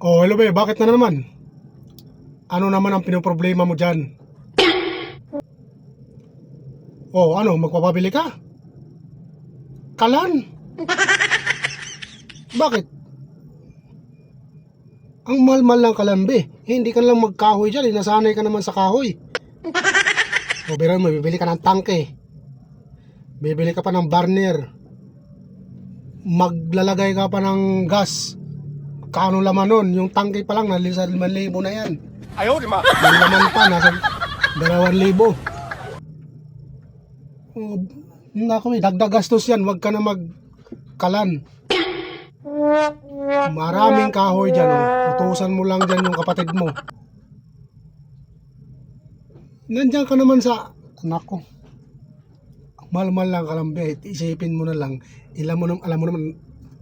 Oh, hello be, bakit na naman? Ano naman ang pinoproblema mo dyan? Oh, ano, magpapabili ka? Kalan? Bakit? Ang mahal-mahal ng kalambe. Eh, hindi ka lang magkahoy dyan. Eh, nasanay ka naman sa kahoy. O, pero mo, bibili ka ng tangke. Bibili ka pa ng burner maglalagay ka pa ng gas. Kano laman nun? Yung tangke pa lang nalisa 5,000 na yan. Ayaw lima yung laman pa nasa 2,000 oh, nga ko eh dagdag gastos yan. Wag ka na magkalan. Maraming kahoy dyan oh. utusan mo lang dyan yung kapatid mo. Nandyan ka naman sa anak ko malmal lang kalambit. Isipin mo na lang, ilam mo, naman, alam mo naman,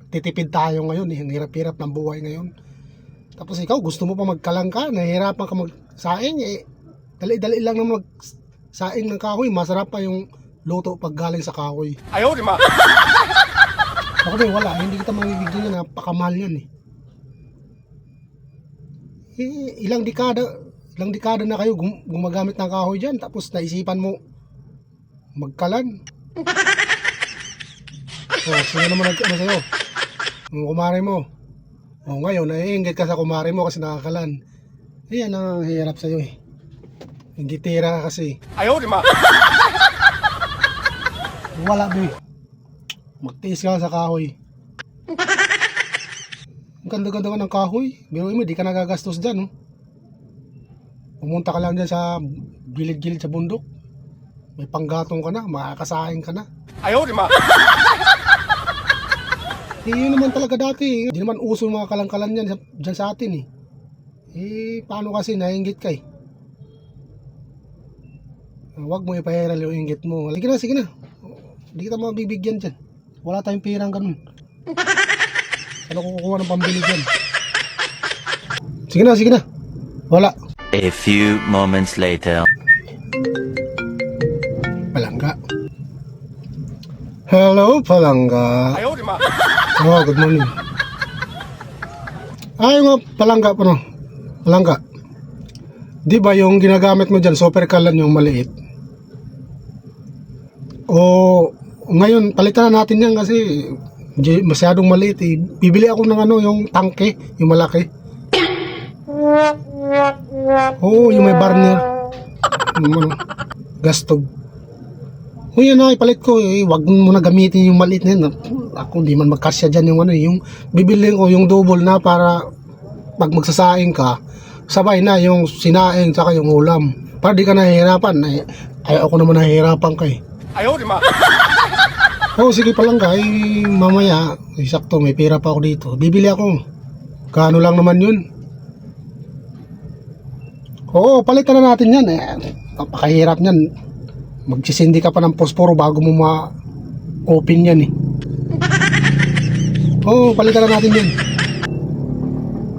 titipid tayo ngayon, eh. hirap-hirap ng buhay ngayon. Tapos ikaw, gusto mo pa magkalang ka, nahihirapan ka magsaing, eh, dali-dali lang na magsaing ng kahoy, masarap pa yung luto pag galing sa kahoy. Ayaw, di ba? Ako din, wala. Hindi kita mangibigyan na napakamahal yan eh. eh. Ilang dekada, ilang dekada na kayo gum- gumagamit ng kahoy dyan, tapos naisipan mo, magkalan. O, oh, sino naman nag, ano sa'yo? Ang kumare mo. O, oh, ngayon, naiingit ka sa kumare mo kasi nakakalan. Ayan ang hirap sa'yo eh. Ang ka kasi. Ayaw, di ma! Wala, be. Magtiis ka sa kahoy. Ang ganda-ganda ka ng kahoy. Biruin mo, di ka nagagastos dyan, oh. Pumunta ka lang dyan sa gilid-gilid sa bundok. May panggatong ka na, makakasahin ka na. Ayaw, di ma. eh, yun naman talaga dati. Eh. Hindi naman uso yung mga kalangkalan yan dyan sa atin eh. Eh, paano kasi nainggit ka eh? Ah, Huwag mo ipaheral yung inggit mo. Sige na, sige na. Hindi kita mabibigyan dyan. Wala tayong pirang ganun. Ano ko kukuha ng pambili dyan? Sige na, sige na. Wala. A few moments later palangga. Hello, palangga. Oh, good morning. Ay, nga, palangga po. Palangga. Di ba yung ginagamit mo dyan, super kalan yung maliit? O, ngayon, palitan na natin yan kasi masyadong maliit. Eh. Bibili ako ng ano, yung tangke, yung malaki. Oo, oh, yung may barnier. Yung, ano, gastog o yun na ipalit ko. Eh, wag mo na gamitin yung maliit na yun. Ako di man magkasya dyan yung ano eh, yung bibiling o yung double na para pag magsasaing ka sabay na yung sinaing tsaka yung ulam. Para di ka nahihirapan. Ay, ayaw ko naman nahihirapan ka eh. Ayaw di ma oh sige pa lang ka eh, mamaya sakto may pera pa ako dito. Bibili ako. Kano lang naman yun. Oo palitan na natin yan eh. Napakahirap niyan. Magsisindi ka pa ng posporo bago mo ma-open yan eh. Oo, palitan na natin yan.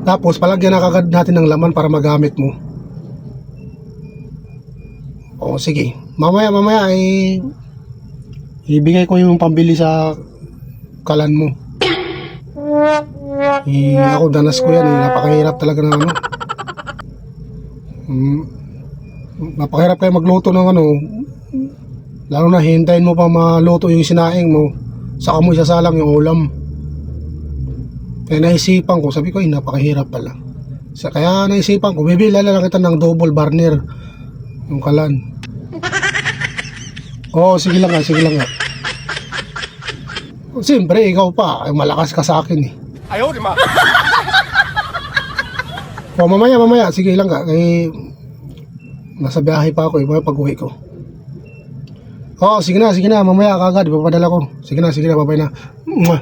Tapos, palagyan na kagad natin ng laman para magamit mo. Oo, sige. Mamaya, mamaya, eh, ibigay ko yung pambili sa kalan mo. Eh, ako, danas ko yan eh. Napakahirap talaga ng ano. Mm, napakahirap kayo magluto ng ano. Lalo na hintayin mo pa maluto yung sinaing mo, saka mo isasalang yung ulam. Kaya naisipan ko, sabi ko, ay napakahirap pala. Sa, kaya naisipan ko, bibili na lang kita ng double burner, yung kalan. Oo, oh, sige lang nga, sige lang nga. Siyempre, ikaw pa, ay malakas ka sa akin eh. Ayaw, di ma. oh, mamaya, mamaya, sige lang nga. Eh, nasa biyahe pa ako eh, mamaya pag-uwi ko. Oo, sige na, sige na, mamaya kagad, ipapadala ko. Sige na, sige na, babay na. Mwah.